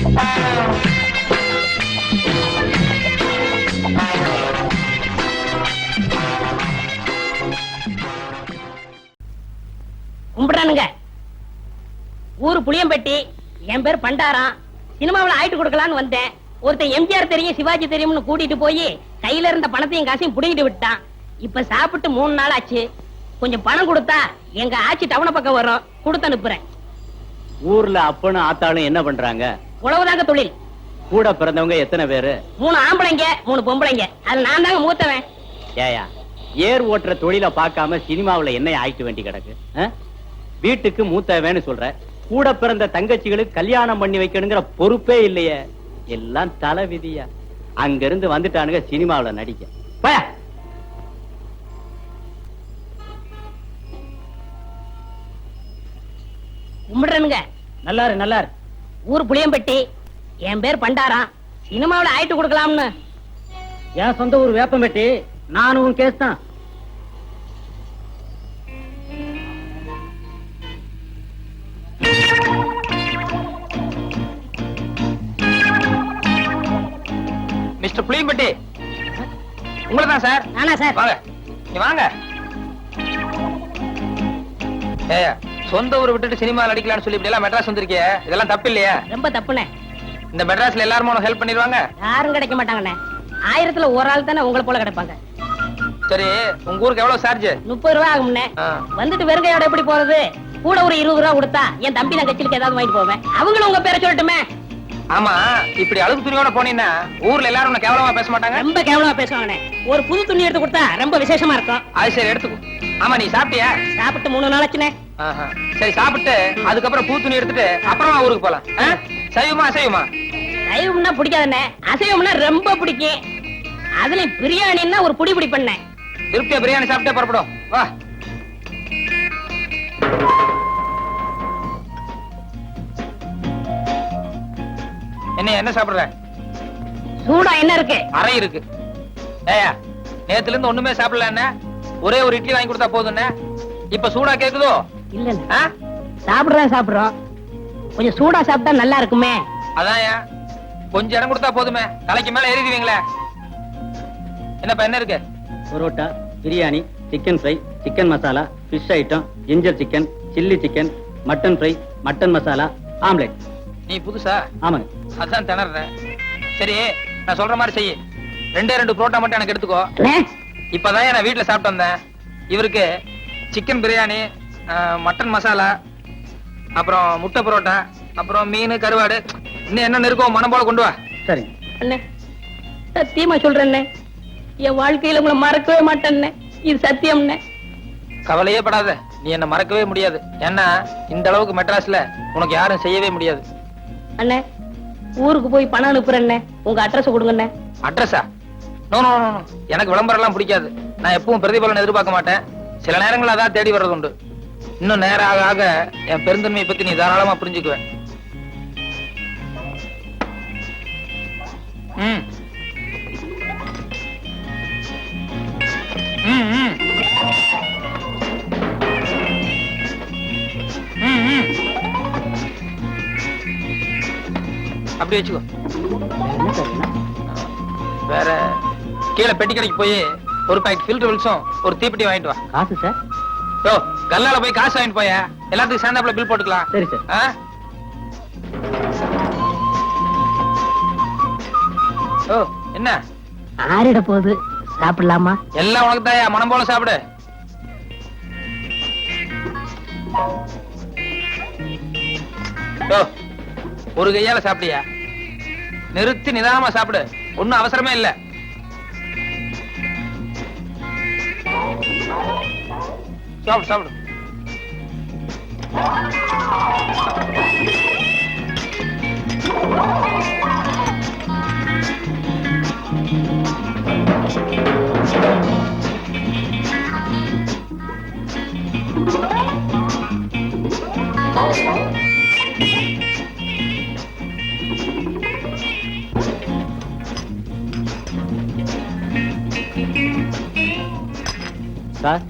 கும்பிடானுங்க. ஊரு புளியம்பட்டி என் பேர் பண்டாரம் சினிமாவுல ஆயிட்டு கொடுக்கலான்னு வந்தேன். ஒருத்தன் எம்ஜிஆர் தெரியும் சிவாஜி தெரியும்னு கூட்டிட்டு போய் கையில இருந்த பணத்தையும் காசையும் புடுங்கிட்டு விட்டான். இப்ப சாப்பிட்டு மூணு நாள் ஆச்சு. கொஞ்சம் பணம் கொடுத்தா எங்க ஆச்சி டவுன பக்கம் வரும். கொடுத்து அனுப்புறேன். ஊர்ல அப்பனும் ஆத்தாளும் என்ன பண்றாங்க? உழவுதாங்க தொழில். கூட பிறந்தவங்க எத்தனை பேரு? மூணு ஆம்பளைங்க மூணு பொம்பளைங்க. அது நான் தாங்க மூத்தவன். ஏயா ஏர் ஓட்டுற தொழில பார்க்காம சினிமாவுல என்ன ஆயிட்டு வேண்டி கிடக்கு? வீட்டுக்கு மூத்தவேன்னு சொல்ற கூட பிறந்த தங்கச்சிகளுக்கு கல்யாணம் பண்ணி வைக்கணுங்கிற பொறுப்பே இல்லையே. எல்லாம் தலை விதியா அங்க இருந்து வந்துட்டானுங்க சினிமாவுல நடிக்க. போயா. கும்பிடுறனுங்க. நல்லாரு நல்லாரு. ஊர் புளியம்பட்டி. என் பேர் பண்டாரம். சினிமாவுல ஆயிட்டு கொடுக்கலாம்னு. என் சொந்த ஊர் வேப்பம்பேட்டி. நானும் கேஸ் தான். மிஸ்டர் புளியம்பட்டி. உங்களை தான் சார்? நானா சார்? வாங்க. நீ வாங்க. ஏய் சொந்த ஊரை விட்டுட்டு சினிமா நடிக்கலாம்னு சொல்லி இப்படி எல்லாம் மெட்ராஸ் வந்திருக்கிய இதெல்லாம் தப்பு இல்லையா ரொம்ப தப்புண்ணே. இந்த மெட்ராஸ்ல எல்லாரும் உனக்கு ஹெல்ப் பண்ணிடுவாங்க? யாரும் கிடைக்க மாட்டாங்கண்ணே. ஆயிரத்துல ஒரு ஆள் தானே உங்களை போல கிடைப்பாங்க. சரி உங்க ஊருக்கு எவ்வளவு சார்ஜ் முப்பது ரூபா ஆகும்ண்ணே. வந்துட்டு வெறுங்கையோட எப்படி போறது? கூட ஒரு இருபது ரூபா கொடுத்தா என் தம்பி நான் கட்சிலுக்கு ஏதாவது வாங்கிட்டு போவேன். அவங்களும் உங்க பேரை சொல்லட்டுமே. ஆமா இப்படி அழுகு துணியோட போனீங்கன்னா ஊர்ல எல்லாரும் உன்னை கேவலமா பேச மாட்டாங்க? ரொம்ப கேவலமா பேசுவாங்கண்ணே. ஒரு புது துணி எடுத்து கொடுத்தா ரொம்ப விசேஷமா இருக்கும். அது சரி எடுத்துக்கோ. ஆமா நீ சாப்பிட்டியா? சாப்பிட்டு மூணு நாள் ஆச்சுண்ணே. ஆஹா. சரி சாப்பிட்டு அதுக்கப்புறம் பூ துணி எடுத்துட்டு அப்புறமா ஊருக்கு போலாம்? சைவமா அசைவமா? சைவம்னா பிடிக்காதுண்ணே. அசைவம்னா ரொம்ப பிடிக்கும். அதுலயும் பிரியாணின்னா ஒரு புடி புடி பண்ணேன் திருப்தியா பிரியாணி சாப்பிட்டே புறப்படும். வா. என்ன என்ன சாப்பிடுற? சூடா என்ன இருக்கு? அறை இருக்கு. ஏயா நேத்துல இருந்து ஒண்ணுமே சாப்பிடல ஒரே ஒரு இட்லி வாங்கி கொடுத்தா போதும் இப்ப சூடா கேக்குதோ? இல்லண்ணே ஆ? சாப்பிடுறோம் சாப்பிடுறோம். கொஞ்சம் சூடா சாப்பிட்டா நல்லா இருக்குமே. அதான் கொஞ்சம் இடம் கொடுத்தா போதுமே. தலைக்கு மேல எரிதுவீங்களே என்னப்பா என்ன இருக்கு? Parotta biryani chicken fry chicken masala fish item ginger chicken chilli chicken mutton fry mutton masala omelette நீ புதுசா? ஆமாங்க. அதான் திணறேன். சரி நான் சொல்ற மாதிரி செய். ரெண்டே ரெண்டு புரோட்டா மட்டும் எனக்கு எடுத்துக்கோ. இப்பதான் நான் வீட்டுல சாப்பிட்டு வந்தேன். இவருக்கு சிக்கன் பிரியாணி மட்டன் மசாலா அப்புறம் முட்டை புரோட்டா அப்புறம் மீன் கருவாடு. இன்னும் என்ன இருக்கோ மனம் போல கொண்டு வா. சரிங்க அண்ணே சத்தியமா சொல்றேன்னே. என் வாழ்க்கையில உங்களை மறக்கவே மாட்டேன்னே. இது சத்தியம்னே. கவலையே படாத. நீ என்ன மறக்கவே முடியாது. ஏன்னா இந்த அளவுக்கு மெட்ராஸ்ல உனக்கு யாரும் செய்யவே முடியாது. அண்ணே ஊருக்கு போய் பணம் அனுப்புறேன்னே. உங்க அட்ரஸ் கொடுங்கண்ணே. அட்ரஸா நோ நோ நோ நோ. எனக்கு விளம்பரம் எல்லாம் பிடிக்காது. நான் எப்பவும் பிரதிபலன் எதிர்பார்க்க மாட்டேன். சில நேரங்கள் அதான் தேடி வர்றது உண்டு இன்னும் நேரம் ஆக என் பெருந்தன்மையை பத்தி நீ தாராளமா புரிஞ்சுக்குவேன் ம். அப்படி வச்சுக்கோ? வேற கீழே பெட்டி கடைக்கு போய் ஒரு பாக்கெட் ஃபில்டர் வில்ஸும் ஒரு தீப்பெட்டி வாங்கிட்டு வா. காசு சார்? யோ கல்லால போய் காசு வாங்கிட்டு போய. எல்லாத்துக்கும் சேர்ந்தாப்புல பில் போட்டுக்கலாம். சரி சார்? ஓ என்ன? ஆறிட போகுது. சாப்பிடலாமா? எல்லாம் உனக்கு தாயா மனம் போல சாப்பிடு. ஒரு கையால சாப்பிடியா நிறுத்தி நிதானமா சாப்பிடு. ஒண்ணும் அவசரமே இல்ல. சாப்பிடு சாப்பிடு சார்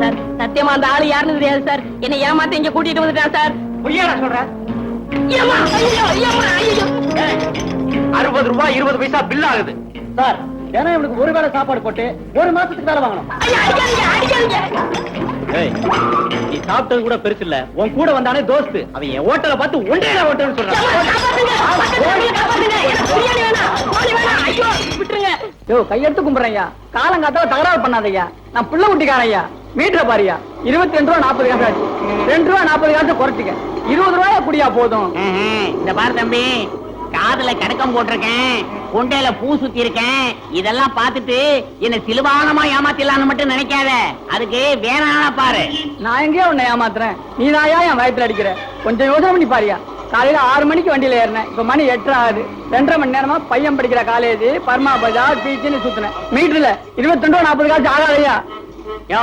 சார். சார் சத்தியமா அந்த ஆளு யாருன்னு தெரியாது சார். என்னை ஏமாத்தி இங்க கூட்டிட்டு வந்துட்டான் சார். பொய்யாடா ஐயோ. அறுபது ரூபாய் இருபது பைசா பில் ஆகுது. சார் ஏன்னா இவனுக்கு ஒரு வேளை சாப்பாடு போட்டு ஒரு மாசத்துக்கு வேலை வாங்கணும். ஐயா, அடிக்காதீங்க, அடிக்காதீங்க. ஏய் நீ சாப்பிட்டது கூட பெருசு இல்ல. உன் கூட வந்தானே தோஸ்து. அவன் என் ஹோட்டலை பார்த்து ஒன்றே ஹோட்டல்னு ஏம்மா, சொல்றான் கோழி வேணாம். ஐயோ, விட்டுருங்க. யோ கையெடுத்து கும்பிடுறையா காலங்காத்தால தகராறு பண்ணாதய்யா நான் புள்ள குட்டிக்காரையா மீட்டரை பாரியா இருபத்தி ரெண்டு ரூபா நாற்பது காசு ஆச்சு ரெண்டு ரூபா நாற்பது காசு குறைச்சிக்க. இருபது ரூபாயா குடியா போதும். இந்த பாரு தம்பி காதுல கடக்கம் போட்டிருக்கேன் கொண்டையில பூ சுத்தி இருக்கேன் இதெல்லாம் பார்த்துட்டு என்ன சிலுவானமா ஏமாத்திடலாம்னு மட்டும் நினைக்காத. அதுக்கு வேணாம் பாரு. நான் எங்கேயோ உன்னை ஏமாத்துறேன். நீ நாயா என் வயத்துல அடிக்கிற. கொஞ்சம் யோசனை பண்ணி பாரியா காலையில ஆறு மணிக்கு வண்டியில ஏறினேன். இப்ப மணி எட்டரை ஆகுது. ரெண்டரை மணி நேரமா பையன் படிக்கிற காலேஜ் பர்மா பஜார் பீச்சுன்னு சுத்தினேன். மீட்டர்ல இருபத்தி ரெண்டு நாற்பது காசு ஆகாதையா யோ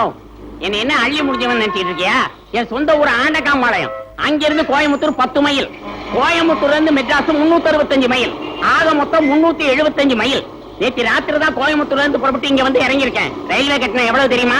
என்ன என்ன அள்ளி முடிஞ்சவன் நினைச்சிட்டு இருக்கியா? என் சொந்த ஊர் ஆண்டகாம்பாளையம். அங்கிருந்து கோயம்புத்தூர் பத்து மைல். கோயம்புத்தூர்ல இருந்து மெட்ராஸ் முன்னூத்தி அறுபத்தஞ்சு மைல். ஆக மொத்தம் முன்னூத்தி எழுபத்தஞ்சு மைல். நேற்று ராத்திரி தான் கோயம்புத்தூர்ல இருந்து புறப்பட்டு இங்க வந்து இறங்கியிருக்கேன். ரயில்வே கட்டணம் எவ்வளவு தெரியுமா?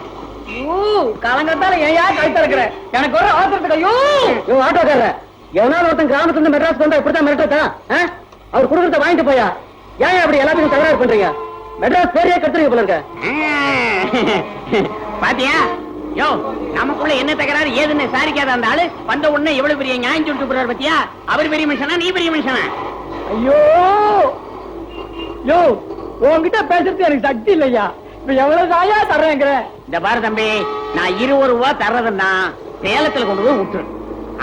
காலங்காத்தால ஏயா கழுத்த இருக்கிற? எனக்கு ஒரு அவசரத்துக்கு ஐயோ! யோ ஆட்டோக்காரர எவனாவது ஒருத்தன் கிராமத்துல இருந்து மெட்ராஸ் வந்தா இப்படித்தான் மிரட்டா அவர் கொடுக்கறத வாங்கிட்டு போயா? ஏன் அப்படி எல்லாத்துக்கும் தகராறு பண்றீங்க? மெட்ராஸ் பேரையே போல இருக்க பாத்தியா? யோ நமக்குள்ள என்ன தகராறு ஏதுன்னு விசாரிக்காத அந்த ஆளு? வந்த உடனே எவ்வளவு பெரிய நியாயம் சொல்லிட்டு போறாரு பாத்தியா? அவர் பெரிய மனுஷனா நீ பெரிய மனுஷனா? ஐயோ! யோ உன்கிட்ட பேசுறது எனக்கு சக்தி இல்லையா? இப்ப எவ்வளவு தாயா தர்றேங்கிற இந்த பாரு தம்பி நான் இருபது ரூபா தர்றதுன்னா சேலத்துல கொண்டு போய் விட்டுரு.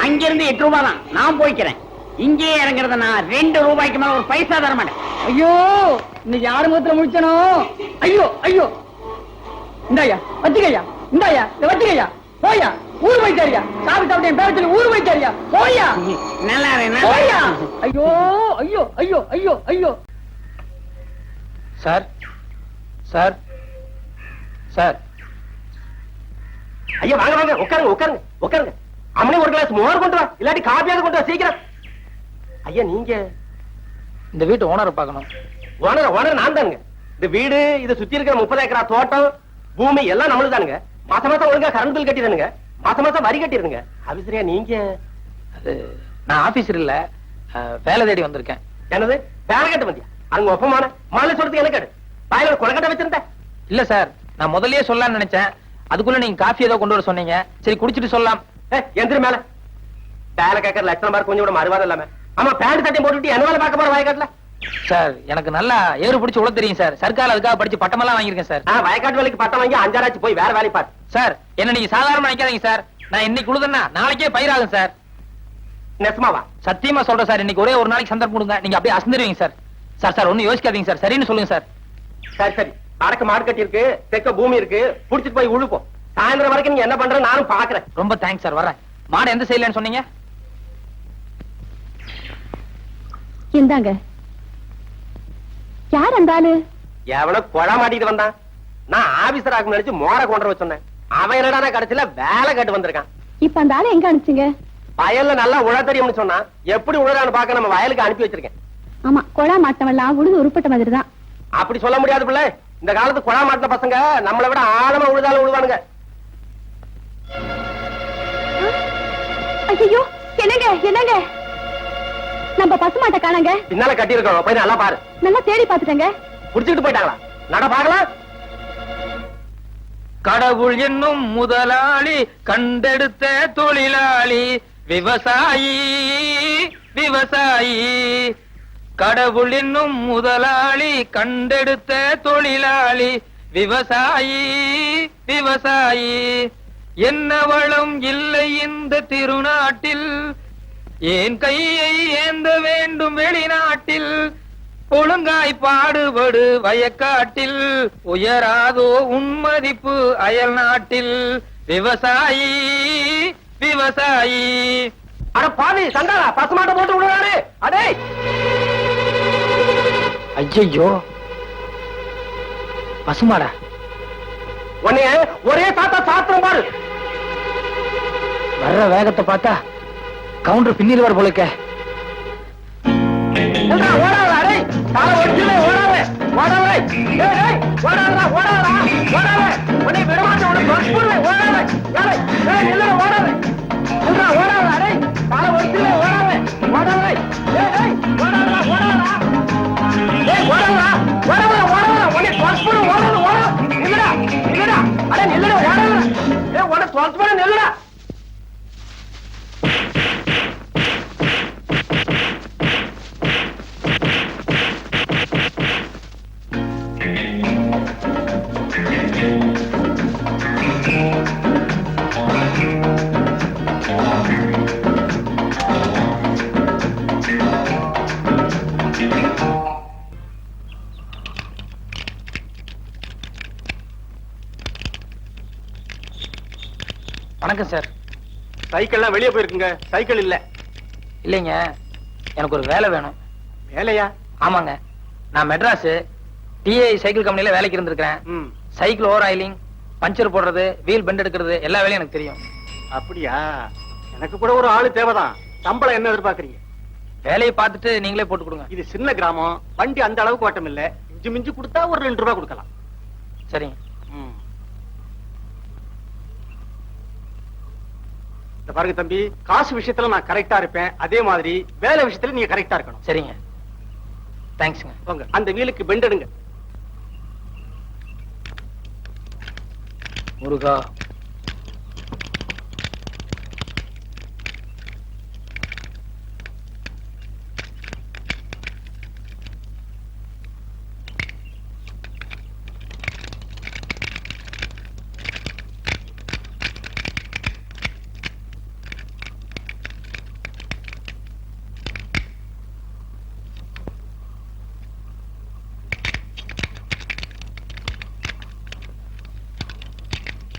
அங்கிருந்து எட்டு ரூபாய் தான் நான் போய்க்கிறேன். இங்கேயே இறங்குறத நான் ரெண்டு ரூபாய்க்கு மேல ஒரு பைசா தர மாட்டேன் ஐயோ இன்னைக்கு யாரு முகத்துல முடிச்சனோ ஐயோ ஐயோ. இந்தாயா வச்சுக்கையா இந்தாயா இத வச்சுக்கையா. போயா ஊர் வைத்தாரியா சாப்பிட்டு சாப்பிட்டு என் பேர சொல்லி ஊர் போயா நல்லா இரு, நல்லா போயா. ஐயோ ஐயோ ஐயோ ஐயோ ஐயோ. Sir sir. சார். ஐயா வாங்க வாங்க உட்காருங்க உட்காருங்க உட்காருங்க. அம்மனே ஒரு கிளாஸ் மோர் கொண்டு வா. இல்லாட்டி காப்பியாவது கொண்டு வா சீக்கிரம். ஐயா நீங்க. இந்த வீட்டு ஓனரை பார்க்கணும். ஓனர் ஓனர் நான் தானுங்க. இந்த வீடு இதை சுத்தி இருக்கிற முப்பது ஏக்கரா தோட்டம் பூமி எல்லாம் நம்மளுக்கு தானுங்க. மாசம் மாசம் ஒழுங்கா கரண்ட் பில் கட்டிடுங்க மாசம் மாசம் வரி கட்டிடுங்க அபிசரியா நீங்க? அது நான் ஆபீசர் இல்ல. வேலை தேடி வந்திருக்கேன். என்னது? வேலை கட்ட வந்தியா? அங்க ஒப்பமான. மாலை சொல்றதுக்கு வாயில ஒரு கொலக்கட்டை வச்சிருந்தேன் இல்ல சார். நான் முதல்லயே சொல்லலாம்னு நினைச்சேன். அதுக்குள்ள நீங்க காஃபி ஏதோ கொண்டு வர சொன்னீங்க. சரி குடிச்சிட்டு சொல்லலாம். எந்திரி மேல. வேலை கேட்கற லட்சணம் பாரு கொஞ்சம் கூட மறுவாதம் இல்லாம. ஆமா பேண்ட் சட்டையும் போட்டுட்டு என்ன வேலை பார்க்க போற வயக்காட்டுல சார் எனக்கு நல்லா ஏறு பிடிச்சி உள்ள தெரியும் சார். சர்க்கார் அதுக்காக படிச்சு பட்டமெல்லாம் வாங்கியிருக்கேன் சார். வயக்காட்டு வேலைக்கு பட்டம் வாங்கி அஞ்சாராச்சு போய் வேற வேலை பாரு. சார் என்ன நீங்க சாதாரண நினைக்காதீங்க சார். நான் இன்னைக்கு உழுதுன்னா நாளைக்கே பயிராகும் சார். நெசமாவா சத்தியமா சொல்றேன் சார். இன்னைக்கு ஒரே ஒரு நாளைக்கு சந்தர்ப்பம் கொடுங்க. நீங்க அப்படியே அசந்துருவீங்க சார். சார் சார் ஒண்ணும் யோசிக்காதீங்க சார். சரின்னு சொல்லுங்க சார். சரி சரி. வடக்கு மார்க்கெட் இருக்கு தெற்க பூமி இருக்கு புடிச்சிட்டு போய் உழுப்போம். சாயந்தரம் வரைக்கும் நீங்க என்ன பண்ற நானும் பாக்குறேன் ரொம்ப தேங்க்ஸ் சார் வரேன் மாடு எந்த சைடுலன்னு சொன்னீங்க? இந்தாங்க. யார் அந்த ஆளு? எவனோ கொழ மாட்டிட்டு வந்தான். நான் ஆபீசர் ஆகும் நினைச்சு மோர கொண்டு வர சொன்னேன். அவன் என்னடா கடைசியில வேலை கட்டு வந்திருக்கான். இப்ப அந்த ஆளை எங்க அனுப்பிச்சீங்க? வயல்ல நல்லா உழ தெரியும்னு சொன்னான். எப்படி உழறான்னு பார்க்க நம்ம வயலுக்கு அனுப்பி வச்சிருக்கேன். ஆமா கொழா மாட்டவெல்லாம் உழுது உருப்பட்ட மாதிரி தான் அப்படி சொல்ல முடியாது பிள்ளை. இந்த காலத்து குழா மாட்டின பசங்க நம்மளை விட ஆழமா உழுதாலும் உழுவானுங்க. ஐயோ என்னங்க என்னங்க? நம்ம பசுமாட்டை காணங்க. பின்னால கட்டி இருக்கணும் போய் நல்லா பாரு. நல்லா தேடி பாத்துட்டேங்க புடிச்சுக்கிட்டு போயிட்டாங்களா? நட பாக்கலாம் கடவுள் என்னும் முதலாளி கண்டெடுத்த தொழிலாளி விவசாயி விவசாயி. கடவுள் என்னும் முதலாளி கண்டெடுத்த தொழிலாளி விவசாயி விவசாயி. என்ன வளம் இல்லை இந்த திருநாட்டில் ஏன் கையை ஏந்த வேண்டும் வெளிநாட்டில்? ஒழுங்காய் பாடுபடு வயக்காட்டில் உயராதோ உன்மதிப்பு அயல் நாட்டில். விவசாயி விவசாயி. அட பாவி சண்டாளா பசுமாட்ட போட்டு விடுறாரு அடே ஐயோ பசுமாடா. உன்னைய ஒரே தாத்தா சாத்திரம் பாரு. வர்ற வேகத்தை பார்த்தா கவுண்டர் பின்னிடுவார் போலுக்க நில்றா, ஓடாதடா, டேய். ஓடாத, நில்லுடா, நில்லுடா. அட, நில்லுடா, ஓடாதடா. டேய், உன்னை கொன்று போடுவேன், நில்லுடா. வணக்கம் சார். சைக்கிள்லாம் வெளியே போயிருக்குங்க. சைக்கிள் இல்ல. இல்லைங்க. எனக்கு ஒரு வேலை வேணும். வேலையா? ஆமாங்க. நான் மெட்ராஸ். டிஐ சைக்கிள் கம்பெனில வேலைக்கு இருந்திருக்கிறேன். சைக்கிள் ஓவர் ஆயிலிங் பஞ்சர் போடுறது வீல் பெண்ட் எடுக்கிறது எல்லா வேலையும் எனக்கு தெரியும். அப்படியா? எனக்கு கூட ஒரு ஆளு தேவைதான். சம்பளம் என்ன எதிர்பார்க்கறீங்க? வேலையை பார்த்துட்டு நீங்களே போட்டு கொடுங்க. இது சின்ன கிராமம். வண்டி அந்த அளவுக்கு ஓட்டம் இல்ல. மிஞ்சி மிஞ்சி கொடுத்தா ஒரு ரெண்டு ரூபாய் கொடுக்கலாம். சரிங்க ம். இந்த பாருங்க தம்பி காசு விஷயத்துல நான் கரெக்டா இருப்பேன். அதே மாதிரி வேலை விஷயத்துல நீங்க கரெக்டா இருக்கணும். சரிங்க. தேங்க்ஸுங்க போங்க அந்த வீலுக்கு பெண்ட் எடுங்க. முருகா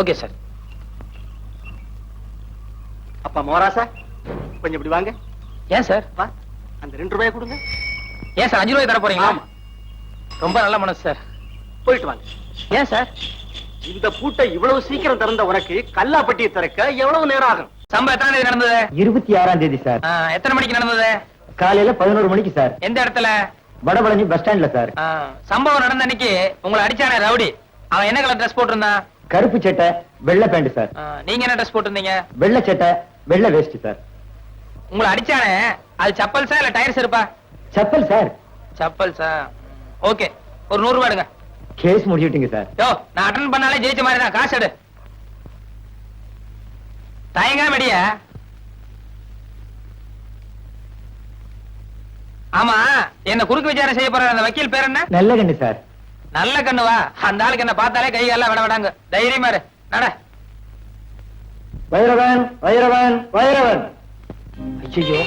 Okay sir. அப்பா மோராசா கொஞ்சம் இப்படி வாங்க. ஏன் சார்? வா. அந்த ரெண்டு ரூபாய் கொடுங்க. ஏன் சார்? அஞ்சு ரூபாய் தர போறீங்களா? ஆமா. ரொம்ப நல்ல மனசு சார். போயிட்டு வாங்க. ஏன் சார்? இந்த பூட்டை இவ்வளவு சீக்கிரம் திறந்த உனக்கு கல்லாப்பட்டியை திறக்க எவ்வளவு நேரம் ஆகும்? சம்பவம் எத்தனை தேதி நடந்தது? இருபத்தி ஆறாம் தேதி சார். எத்தனை மணிக்கு நடந்தது? காலையில பதினோரு மணிக்கு சார். எந்த இடத்துல? வடபழனி பஸ் ஸ்டாண்ட்ல சார். சம்பவம் நடந்த அன்னைக்கு உங்களை அடிச்சானே ரவுடி. அவன் என்ன கலர் ட்ரெஸ் போட்டிருந்தான்? கருப்பு சட்டை வெள்ளை பேண்ட் சார் நீங்க என்ன ட்ரெஸ் போட்டிருந்தீங்க? வெள்ளை சட்டை வெள்ளை வேஷ்டி சார் உங்களை அடிச்சானே? அது சப்பல்ஸா இல்ல டயர்ஸ் இருப்பா செப்பல் சார் சப்பல்ஸா ஓகே ஒரு நூறு ரூபாய் எடுங்க. கேஸ் முடிச்சுட்டீங்க சார் யோ நான் அட்டன் பண்ணாலே ஜெயிச்ச மாதிரி தான். காசு எடு. தயங்காம அடிய ஆமா என்ன குறுக்கு விசாரணை செய்ய போற அந்த வக்கீல் பேர் என்ன? நல்ல கண்ணு சார் நல்ல கண்ணுவா அந்த ஆளுக்கு என்ன பார்த்தாலே கை கால விட விடாங்க. தைரியமா நட. வைரவன் வைரவன் வைரவன். ஐயோ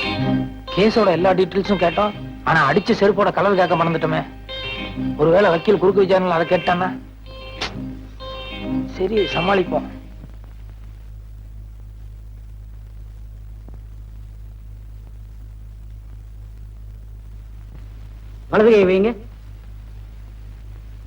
கேஸோட எல்லா டீட்டெயில்ஸும் கேட்டோம். ஆனா அடிச்ச செருப்போட கலர் கேட்க மறந்துட்டோமே. ஒருவேளை வக்கீல் குறுக்கு விசாரணை அதை கேட்டானா? சரி சமாளிப்போம். வலது கை வைங்க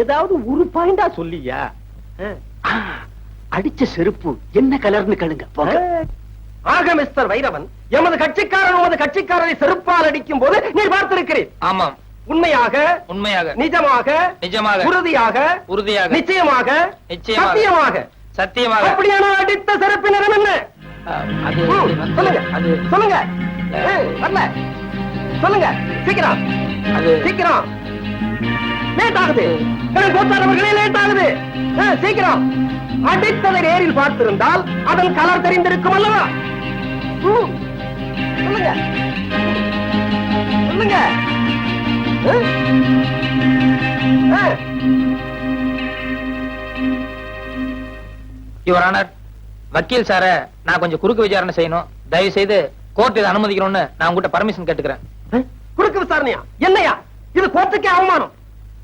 ஏதாவது ஒரு பாயிண்டா சொல்லியா? அடிச்ச செருப்பு என்ன கலர்னு கேளுங்க போங்க. ஆக மிஸ்டர் வைரவன் எமது கட்சிக்காரன் உமது கட்சிக்காரரை செருப்பால் அடிக்கும் போது நீ பார்த்திருக்கிறேன் ஆமாம். உண்மையாக உண்மையாக. நிஜமாக நிஜமாக. உறுதியாக உறுதியாக. நிச்சயமாக நிச்சயமாக. சத்தியமாக. சத்தியமாக. அப்படியான அடித்த செருப்பு நிறம் என்ன? சொல்லுங்க. அது சொல்லுங்க. ஏய், வரல. சொல்லுங்க. சீக்கிரம். அது சீக்கிரம். லேட் ஆகுது கோத்தாரவர்களே லேட் ஆகுது சீக்கிரம். அடித்ததை நேரில் பார்த்திருந்தால் அதன் கலர் தெரிந்திருக்கும் அல்லவா? சொல்லுங்க. சொல்லுங்க. யுவர் ஆனர் வக்கீல் சார நான் கொஞ்சம் குறுக்கு விசாரணை செய்யணும். தயவு செய்து கோர்ட் இதை அனுமதிக்கணும்னு நான் உங்ககிட்ட பர்மிஷன் கேட்டுக்கிறேன்? குறுக்கு விசாரணையா? என்னையா? இது கோர்ட்டுக்கே அவமானம்.